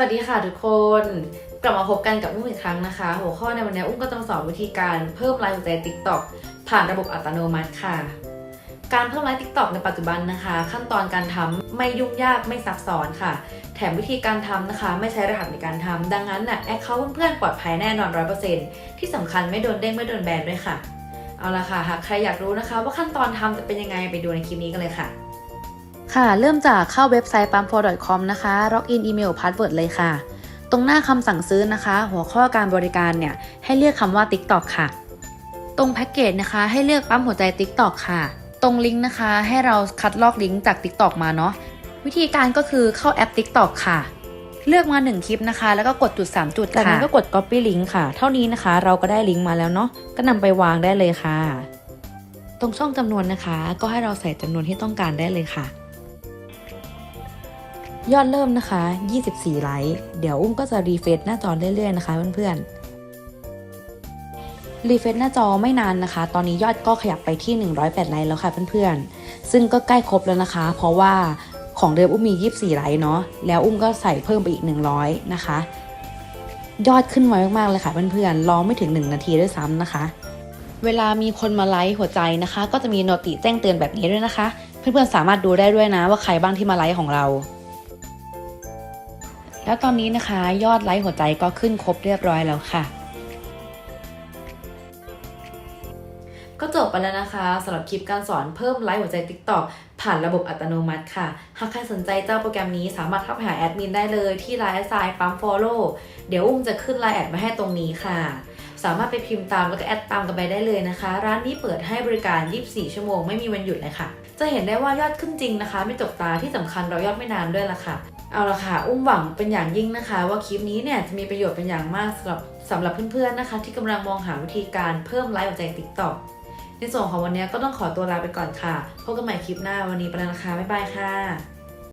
วัสดีค่ะทุกคน กลับมาพบกันกับอุ้มอีกครั้งนะคะ หัวข้อในวันนี้อุ้มก็จะมาสอนวิธีการเพิ่มไลค์หัวใจ TikTok ผ่านระบบอัตโนมัติค่ะ การเพิ่มไลค์ TikTok ในปัจจุบันนะคะ ขั้นตอนการทำไม่ยุ่งยากไม่ซับซ้อนค่ะ แถมวิธีการทำนะคะ ไม่ใช้รหัสในการทำดังนั้นน่ะแอคเคาท์เพื่อนๆปลอดภัยแน่นอน100%ที่สำคัญไม่โดนเด้งไม่โดนแบนด้วยค่ะ เอาละค่ะหากใครอยากรู้นะคะ ว่าขั้นตอนทำจะเป็นยังไงไปดูในคลิปนี้กันเลยค่ะ ค่ะ เริ่มจากเข้าเว็บไซต์ p a m p o c o m นะคะล็อกอินอีเมลพาสเวิร์ดเลยค่ะ ตรงหน้าคำสั่งซื้อนะคะ หัวข้อการบริการเนี่ย ให้เลือกคำว่า TikTok ค่ะ ตรงแพ็กเกจนะคะ ให้เลือกปั๊มหัวใจ TikTok ค่ะ ตรงลิงก์นะคะ ให้เราคัดลอกลิงก์จาก TikTok มาเนาะวิธีการก็คือเข้าแอป TikTok ค่ะ เลือกมา 1 คลิปนะคะ แล้วก็กดจุด 3 จุดจากนั้นก็กด Copy Link ค่ะ เท่านี้นะคะ เราก็ได้ลิงก์มาแล้วเนาะก็นำไปวางได้เลยค่ะ ตรงช่องจำนวนนะคะ ก็ให้เราใส่จำนวนที่ต้องการได้เลยค่ะ ยอดเริ่มนะคะ 24 ไลค์ เดี๋ยวอุ้มก็จะรีเฟซหน้าจอเรื่อยๆนะคะเพื่อนๆ รีเฟซหน้าจอไม่นานนะคะ ตอนนี้ยอดก็ขยับไปที่ 108 ไลค์แล้วค่ะเพื่อนๆ ซึ่งก็ใกล้ครบแล้วนะคะ เพราะว่าของเดิมอุ้มมี 24 ไลค์เนาะ แล้วอุ้มก็ใส่เพิ่มไปอีก 100 นะคะ ยอดขึ้นไวมากๆเลยค่ะเพื่อนๆ รอไม่ถึง 1 นาทีด้วยซ้ำนะคะ เวลามีคนมาไลค์หัวใจนะคะ ก็จะมีโนติแจ้งเตือนแบบนี้ด้วยนะคะ เพื่อนๆ สามารถดูได้ด้วยนะว่าใครบ้างที่มาไลค์ของเรา แล้วตอนนี้นะคะยอดไลค์หัวใจก็ขึ้นครบเรียบร้อยแล้วค่ะ ก็จบไปแล้วนะคะสำหรับคลิปการสอนเพิ่มไลค์หัวใจ TikTok ผ่านระบบอัตโนมัติค่ะ หากใครสนใจเจ้าโปรแกรมนี้สามารถเข้าไปหาแอดมินได้เลยที่ Line แอดไซน์ปั๊ม Follow เดี๋ยวอุ้มจะขึ้นไลน์แอดมาให้ตรงนี้ค่ะสามารถไปพิมพ์ตามแล้วก็แอดตามกันไปได้เลยนะคะ ร้านนี้เปิดให้บริการ 24 ชั่วโมงไม่มีวันหยุดเลยค่ะ จะเห็นได้ว่ายอดขึ้นจริงนะคะ ไม่ตกตาที่สำคัญเรายอดไม่นานด้วยล่ะค่ะ เอาละค่ะ อุ้มหวังเป็นอย่างยิ่งนะคะ ว่าคลิปนี้เนี่ยจะมีประโยชน์เป็นอย่างมากสำหรับสำหรับเพื่อนๆนะคะ ที่กำลังมองหาวิธีการเพิ่มไลค์หัวใจ TikTok ในส่วนของวันนี้ก็ต้องขอตัวลาไปก่อนค่ะพบกันใหม่คลิปหน้าวันนี้ไปแล้วนะคะบ๊ายบายค่ะ